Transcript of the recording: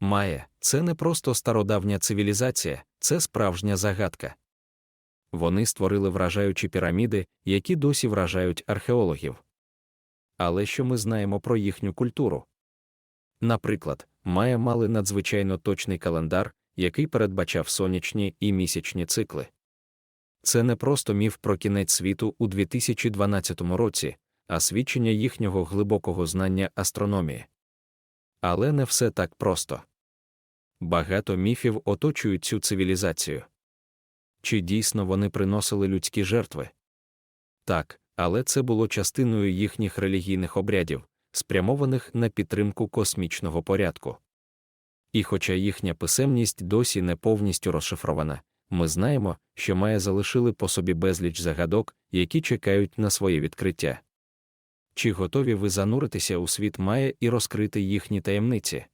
Майя це не просто стародавня цивілізація, це справжня загадка. Вони створили вражаючі піраміди, які досі вражають археологів. Але що ми знаємо про їхню культуру? Наприклад, Майя мали надзвичайно точний календар, який передбачав сонячні і місячні цикли. Це не просто міф про кінець світу у 2012 році, а свідчення їхнього глибокого знання астрономії. Але не все так просто. Багато міфів оточують цю цивілізацію. Чи дійсно вони приносили людські жертви? Так, але це було частиною їхніх релігійних обрядів, спрямованих на підтримку космічного порядку. І хоча їхня писемність досі не повністю розшифрована, ми знаємо, що має залишили по собі безліч загадок, які чекають на своє відкриття. Чи готові ви зануритися у світ Має і розкрити їхні таємниці?